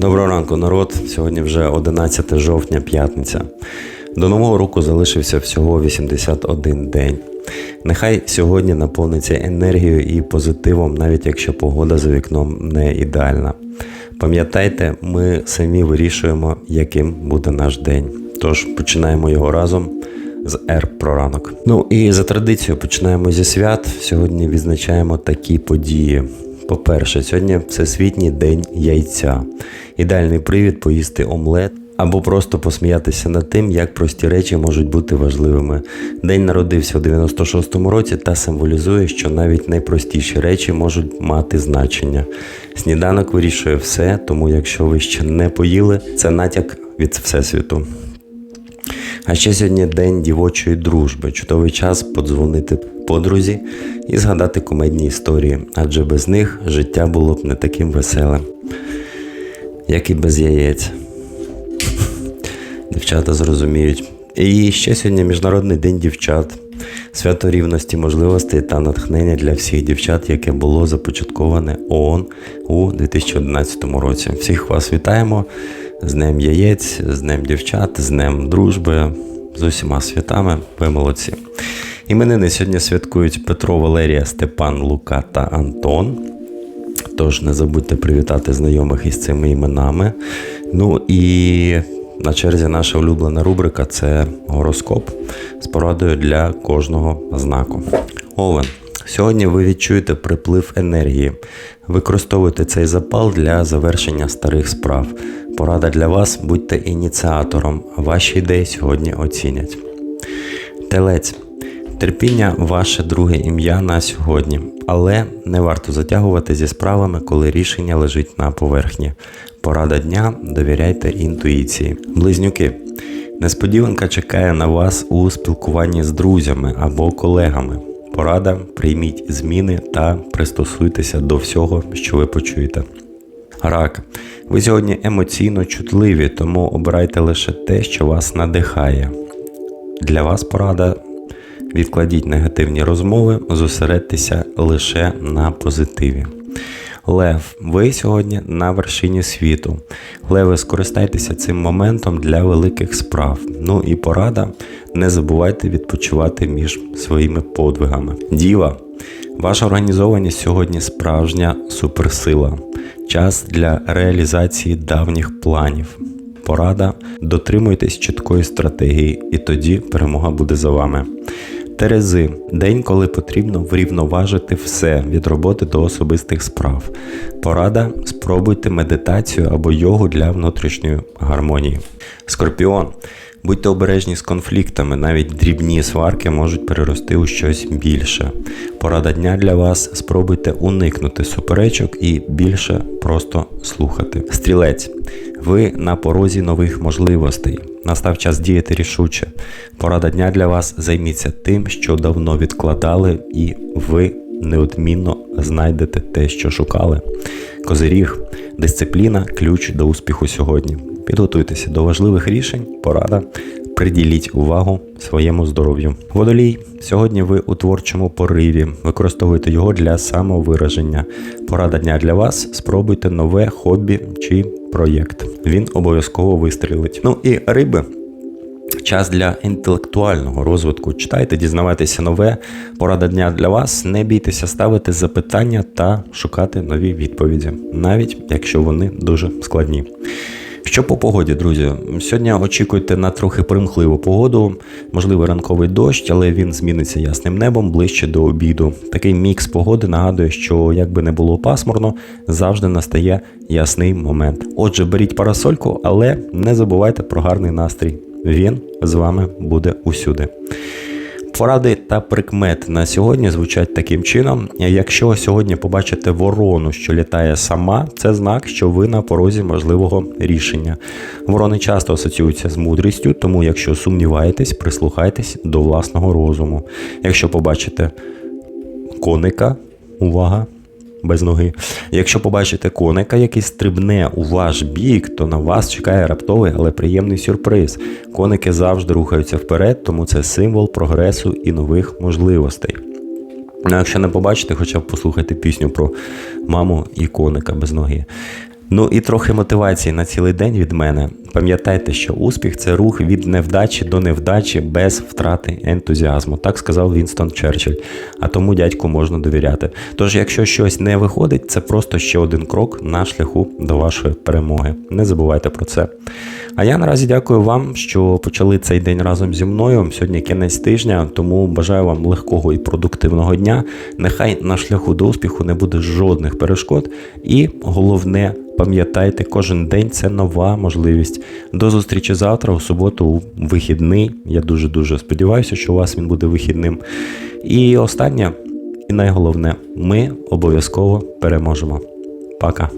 Доброго ранку, народ. Сьогодні вже 11 жовтня, п'ятниця. До нового року залишився всього 81 день. Нехай сьогодні наповниться енергією і позитивом, навіть якщо погода за вікном не ідеальна. Пам'ятайте, ми самі вирішуємо, яким буде наш день. Тож починаємо його разом з Р про ранок. Ну і за традицією починаємо зі свят. Сьогодні відзначаємо такі події. По-перше, сьогодні Всесвітній день яйця. Ідеальний привід поїсти омлет або просто посміятися над тим, як прості речі можуть бути важливими. День народився у 96-му році та символізує, що навіть найпростіші речі можуть мати значення. Сніданок вирішує все, тому якщо ви ще не поїли, це натяк від Всесвіту. А ще сьогодні день дівочої дружби. Чудовий час подзвонити подрузі і згадати кумедні історії, адже без них життя було б не таким веселим, як і без яєць. Дівчата зрозуміють. І ще сьогодні Міжнародний день дівчат, свято рівності можливостей та натхнення для всіх дівчат, яке було започатковане ООН у 2011 році. Всіх вас вітаємо з Днем Яєць, з Днем дівчат, з Днем дружби, з усіма святами. Ви молодці. Іменини сьогодні святкують Петро, Валерія, Степан, Лука та Антон. Тож не забудьте привітати знайомих із цими іменами. Ну і на черзі наша улюблена рубрика це гороскоп з порадою для кожного знаку. Овен. Сьогодні ви відчуєте приплив енергії. Використовуйте цей запал для завершення старих справ. Порада для вас, будьте ініціатором. Ваші ідеї сьогодні оцінять. Телець. Терпіння ваше друге ім'я на сьогодні, але не варто затягувати зі справами, коли рішення лежить на поверхні. Порада дня довіряйте інтуїції. Близнюки. Несподіванка чекає на вас у спілкуванні з друзями або колегами. Порада прийміть зміни та пристосуйтеся до всього, що ви почуєте. Рак. Ви сьогодні емоційно чутливі, тому обирайте лише те, що вас надихає. Для вас порада відкладіть негативні розмови, зосередьтеся лише на позитиві. Лев, ви сьогодні на вершині світу. Леви, скористайтеся цим моментом для великих справ. Ну і порада, не забувайте відпочивати між своїми подвигами. Діва, ваша організованість сьогодні справжня суперсила. Час для реалізації давніх планів. Порада, дотримуйтесь чіткої стратегії, і тоді перемога буде за вами. Терези день, коли потрібно врівноважити все від роботи до особистих справ. Порада спробуйте медитацію або йогу для внутрішньої гармонії. Скорпіон. Будьте обережні з конфліктами, навіть дрібні сварки можуть перерости у щось більше. Порада дня для вас спробуйте уникнути суперечок і більше просто слухати. Стрілець, ви на порозі нових можливостей. Настав час діяти рішуче. Порада дня для вас займіться тим, що давно відкладали, і ви неодмінно знайдете те, що шукали. Козиріг, дисципліна ключ до успіху сьогодні. Підготуйтеся до важливих рішень, порада. Приділіть увагу своєму здоров'ю. Водолій. Сьогодні ви у творчому пориві. Використовуйте його для самовираження. Порада дня для вас. Спробуйте нове хобі чи проєкт. Він обов'язково вистрілить. Ну і риби. Час для інтелектуального розвитку. Читайте, дізнавайтеся нове. Порада дня для вас. Не бійтеся ставити запитання та шукати нові відповіді, навіть якщо вони дуже складні. Що по погоді, друзі? Сьогодні очікуйте на трохи примхливу погоду, можливий ранковий дощ, але він зміниться ясним небом ближче до обіду. Такий мікс погоди нагадує, що якби не було пасмурно, завжди настає ясний момент. Отже, беріть парасольку, але не забувайте про гарний настрій. Він з вами буде усюди. Поради та прикмет на сьогодні звучать таким чином: якщо сьогодні побачите ворону, що літає сама, це знак, що ви на порозі можливого рішення. Ворони часто асоціюються з мудрістю, тому якщо сумніваєтесь, прислухайтесь до власного розуму. Якщо побачите коника, увага! Без ноги. Якщо побачите коника, який стрибне у ваш бік, то на вас чекає раптовий, але приємний сюрприз. Коники завжди рухаються вперед, тому це символ прогресу і нових можливостей. А якщо не побачите, хоча б послухайте пісню про маму і коника без ноги. Ну і трохи мотивації на цілий день від мене. Пам'ятайте, що успіх це рух від невдачі до невдачі без втрати ентузіазму. Так сказав Вінстон Черчилль. А тому дядьку можна довіряти. Тож, якщо щось не виходить, це просто ще один крок на шляху до вашої перемоги. Не забувайте про це. А я наразі дякую вам, що почали цей день разом зі мною. Сьогодні кінець тижня, тому бажаю вам легкого і продуктивного дня. Нехай на шляху до успіху не буде жодних перешкод. І головне, пам'ятайте, кожен день це нова можливість. До зустрічі завтра, у суботу, у вихідний. Я дуже дуже сподіваюся, що у вас він буде вихідним. І останнє, і найголовне, ми обов'язково переможемо. Пока.